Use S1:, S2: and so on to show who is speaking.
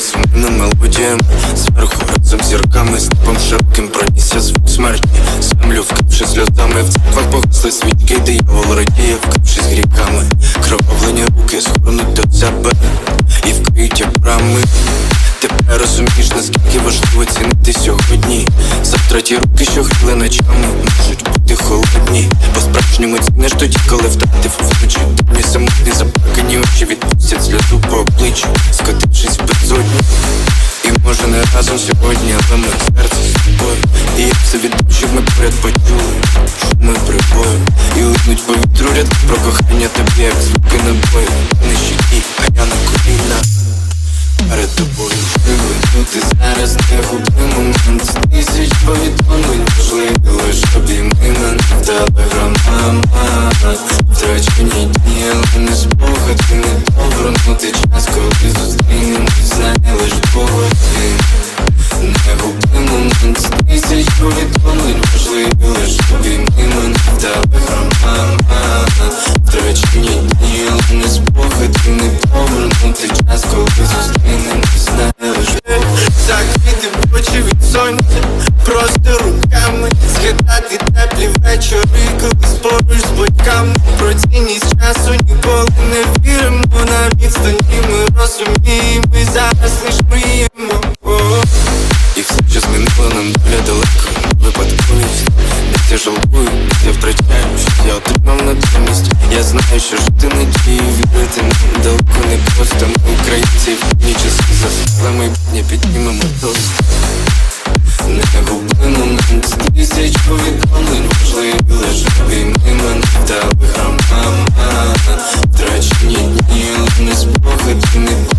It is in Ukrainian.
S1: Сумними мелодіями Зверху разом зірками Степом шибким пронісся звук смерті. Землю вкривши сльозами В церквах погасли свічки Диявол радіє, вкрившись гріками Кровавлені руки згорнуть до себе І вкриють як брами розумієш, наскільки важливо цінити сьогодні. Завтра ті руки, що гріли ночами Можуть бути холодні. По-справжньому ціниш тоді, коли втратив вночі Тобі самотні заплакані очі відпустять сльозу по обличчю Скотившись в безодню І може не разом сьогодні, але ми серце Втрачені дні, але не спогади, не повернути час, коли зустрінемось, знає лиш погоди Не губний момент Тисяч повідомлень важливі лиш обійми мене в телеграмах Втрачені дні, але не спогади, не повернути час, коли зустрінемось, знає лиш Закрити очі від сонця, просто руками Згадати теплі вечори, коли з батьками Про цінність часу ніколи не віримо На відстані ми розуміємо, і зараз лиш мріємо. І все, що змінило нам доля далеко. Випадковість, десь я жалкую, я втрачаю, я отримав натомість Я знаю, що жити надії, вірити нам далеко не просто Ми українці в часи за майбутнє піднімемо тост me.